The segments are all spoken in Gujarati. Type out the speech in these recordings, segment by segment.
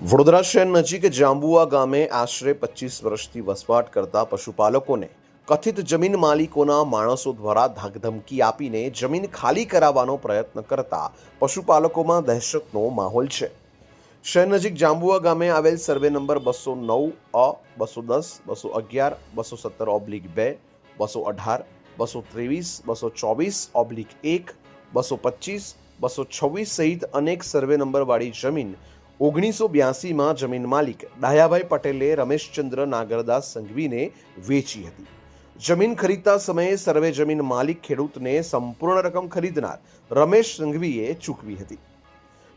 વડોદરા શહેર નજીક જાંબુઆ ગામે આશરે પચીસ વર્ષથી વસવાટ કરતા પશુપાલકોને કથિત જમીન માલિકોના માણસો દ્વારા ધાકધમકી આપીને જમીન ખાલી કરાવવાનો પ્રયત્ન કરતા પશુપાલકોમાં દહેશતનો માહોલ છે. શહેર નજીક જાંબુઆ ગામે આવેલ સર્વે નંબર બસો નવ અ, બસો દસ, બસો અગિયાર, બસો સત્તર ઓબ્લિક બે, બસો અઢાર, બસો ત્રેવીસ, બસો ચોવીસ ઓબ્લિક એક, બસો પચીસ, બસો છવ્વીસ સહિત અનેક સર્વે નંબરવાળી જમીન ઓગણીસો બ્યાસીમાં જમીન માલિક ડાયાભાઈ પટેલે રમેશચંદ્ર નાગરદાસ સંઘવીને વેચી હતી. જમીન ખરીદતા સમયે સર્વે જમીન માલિક ખેડૂતને સંપૂર્ણ રકમ ખરીદનાર રમેશ સંઘવીએ ચૂકવી હતી.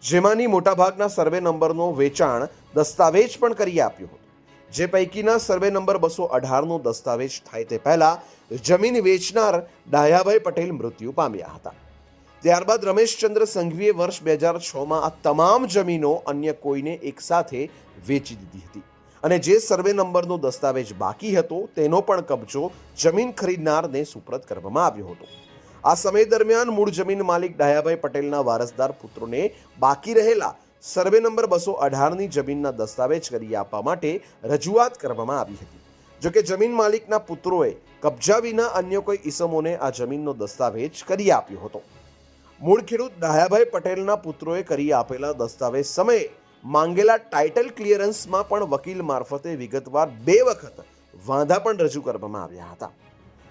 જેમાંની મોટાભાગના સર્વે નંબરનો વેચાણ દસ્તાવેજ પણ કરી આપ્યો હતો. જે પૈકીના સર્વે નંબર બસો અઢારનો દસ્તાવેજ થાય તે પહેલા જમીન વેચનાર ડાયાભાઈ પટેલ મૃત્યુ પામ્યા હતા. ત્યારબાદ રમેશચંદ્ર સંઘવીએ વર્ષ બે હજાર છમાં આ તમામ જમીનો અન્ય કોઈને એકસાથે વેચી દીધી હતી. અને જે સર્વે નંબરનો દસ્તાવેજ બાકી હતો, તેનો પણ કબજો જમીન ખરીદનારને સુપ્રત કરવામાં આવ્યો હતો. આ સમય દરમિયાન મૂળ જમીન માલિક ડાયાભાઈ પટેલના વારસદાર પુત્રોને બાકી રહેલા સર્વે નંબર બસો અઢારની જમીનના દસ્તાવેજ કરી આપવા માટે રજૂઆત કરવામાં આવી હતી. જોકે જમીન માલિકના પુત્રોએ કબજા વિના અન્ય કોઈ ઈસમોને આ જમીનનો દસ્તાવેજ કરી આપ્યો હતો. મૂળ ખેડૂત ડાયાભાઈ પટેલના પુત્રોએ કરી આપેલા દસ્તાવેજ સમયે માંગેલા ટાઇટલ ક્લિયરન્સમાં પણ વકીલ મારફતે વિગતવાર બે વખત વાંધા પણ રજૂ કરવામાં આવ્યા હતા.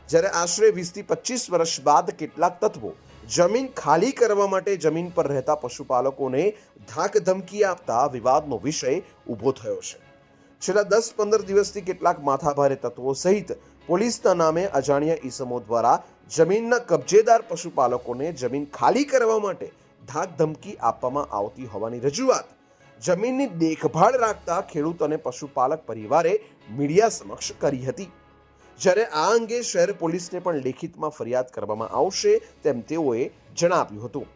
જ્યારે આશરે વીસથી પચીસ વર્ષ બાદ કેટલાક તત્વો જમીન ખાલી કરવા માટે જમીન પર રહેતા પશુપાલકોને ધાક ધમકી આપતા વિવાદનો વિષય ઊભો થયો છે. છેલ્લા દસ પંદર દિવસથી કેટલાક માથાભારે તત્વો સહિત પોલીસના નામે અજાણ્યા ઈસમો દ્વારા જમીનના કબજેદાર પશુપાલકોને જમીન ખાલી કરવા માટે ધાક ધમકી આપવામાં આવતી હોવાની રજૂઆત. જમીનની દેખભાળ રાખતા ખેડૂત અને પશુપાલક પરિવારે મીડિયા સમક્ષ કરી હતી. જ્યારે આ અંગે શહેર પોલીસને પણ લેખિતમાં ફરિયાદ કરવામાં આવશે તેમ તેઓએ જણાવ્યું હતું.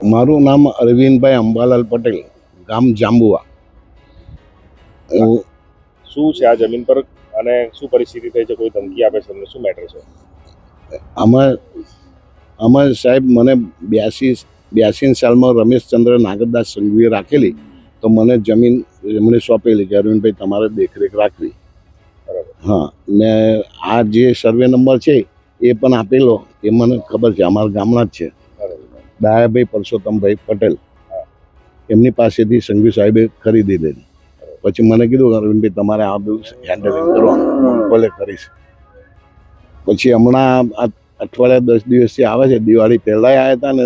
મારું નામ અરવિંદભાઈ અંબાલાલ પટેલ ગામ જાંબુઆ શું છે આ જમીન પર અને શું પરિસ્થિતિ થઈ છે? કોઈ ધમકી આપે છે? તમને શું મેટર છે? આમાં આમાં સાહેબ મને બ્યાસી બ્યાસી સાલમાં રમેશચંદ્ર નાગરદાસ સંઘવીએ રાખેલી તો મને જમીન એમણે સોંપેલી કે અરવિંદભાઈ તમારે દેખરેખ રાખવી. બરાબર. હા ને આ જે સર્વે નંબર છે એ પણ આપેલો એ મને ખબર છે અમારા ગામના જ છે. દાયાભાઈ પરસોત્તમભાઈ પટેલ. એમની પાસેથી સંઘવી સાહેબે ખરીદી લીધી. પછી મને કીધું અરવિંદભાઈ તમારે આ બધું હેન્ડલિંગ કરવાનું ભલે કરીશ. પછી હમણાં અઠવાડિયા દસ દિવસથી આવે છે દિવાળી પહેલાં આવ્યા હતા ને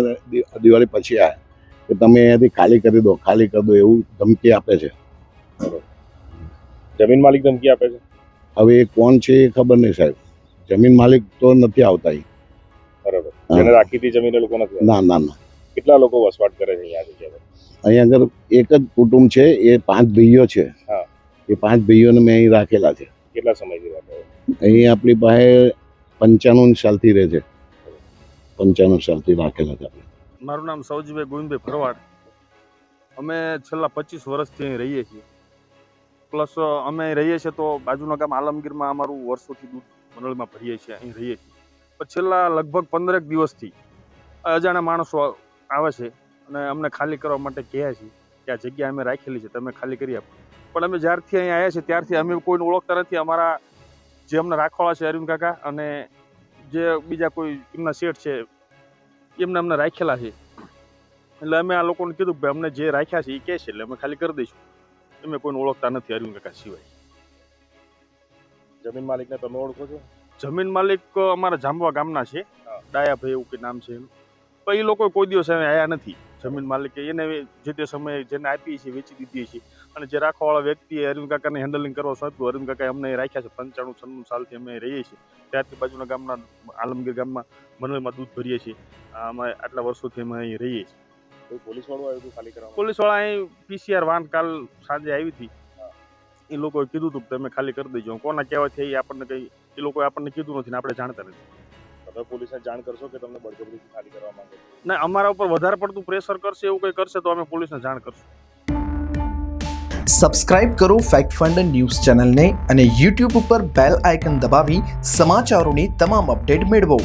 દિવાળી પછી આવ્યા. કે તમે અહીંયાથી ખાલી કરી દો ખાલી કરી દો એવું ધમકી આપે છે. જમીન માલિક ધમકી આપે છે? હવે એ કોણ છે એ ખબર નહીં સાહેબ. જમીન માલિક તો નથી આવતા એ બરાબર. રાખી હતી જમીન એ લોકો નથી ના ના ના. કેટલા લોકો વસવાટ કરે છે અહીંયા અહીંયા આગળ એક જ કુટુંબ છે એ પાંચ ભાઈઓ છે. હા. એ પાંચ ભાઈઓને મેં અહીં રાખેલા છે. કેટલા સમયથી રાખે અહીં આપણી પાસે પંચાણું સાલથી રહે છે. પંચાણું સાલથી રાખેલા છે મારું નામ સૌજીભાઈ ગોવિંદભાઈ ફરવાડ અમે છેલ્લા પચીસ વર્ષથી અહીં રહીએ છીએ. પ્લસ અમે અહીં રહીએ છીએ તો બાજુના ગામ આલમગીરમાં અમારું વર્ષોથી દૂધ મંડળમાં ભરીએ છીએ અહીં રહીએ છીએ. પણ છેલ્લા લગભગ પંદરેક દિવસથી અજાણ્યા માણસો આવે છે અને અમને ખાલી કરવા માટે કહે છે કે આ જગ્યા અમે રાખેલી છે તમે ખાલી કરી આપો. પણ અમે જ્યારથી અહીંયા આવ્યા છીએ ત્યારથી અમે કોઈને ઓળખતા નથી. અમારા જે અમને રાખવાળા છે અરવિંદ કાકા અને જે બીજા કોઈ એમના શેઠ છે એમને અમને રાખેલા છે. એટલે અમે આ લોકોને કીધું કે ભાઈ અમને જે રાખ્યા છે એ કહે છે એટલે અમે ખાલી કરી દઈશું. અમે કોઈને ઓળખતા નથી અરવિંદ કાકા સિવાય. જમીન માલિકને તમે ઓળખો છો? જમીન માલિક અમારા જાંબવા ગામના છે. ડાયાભાઈ એવું કે નામ છે એનું. પણ એ લોકો કોઈ દિવસ એને આવ્યા નથી. જમીન માલિકે એને જે તે સમયે જેને આપી છે વેચી દીધી છે અને જે રાખવાવાળા વ્યક્તિએ અરવિંદ કાકાને હેન્ડલિંગ કરવા સાધ્યું અરવિંદ કાકાએ અમને રાખ્યા છે. પંચાણું છન્નું સાલથી અમે રહીએ છીએ. ત્યારથી બાજુના ગામના આલમગીર ગામમાં મંડળમાં દૂધ ભરીએ છીએ. અમે આટલા વર્ષોથી અમે અહીં રહીએ છીએ. પોલીસ વાળું આવ્યું હતું ખાલી કરવા? પોલીસવાળા અહીં પીસીઆર વાન કાલ સાંજે આવી હતી. એ લોકોએ કીધું હતું કે તમે ખાલી કરી દેજો. કોના કહેવાથી આપણને કઈ એ લોકોએ આપણને કીધું નથી ને આપણે જાણતા નથી. તમે પોલીસને જાણ કરશો કે તમને બળજબરીથી ખાલી કરવા માંગે ના અમારા ઉપર વધારે પડતું પ્રેશર કરશે એવું કંઈ કરશે તો અમે પોલીસને જાણ કરશું. સબસ્ક્રાઇબ કરો ફેક્ટ ફંડ ન્યૂઝ ચેનલને અને યુટ્યુબ ઉપર બેલ આઇકન દબાવી સમાચારોની તમામ અપડેટ મેળવો.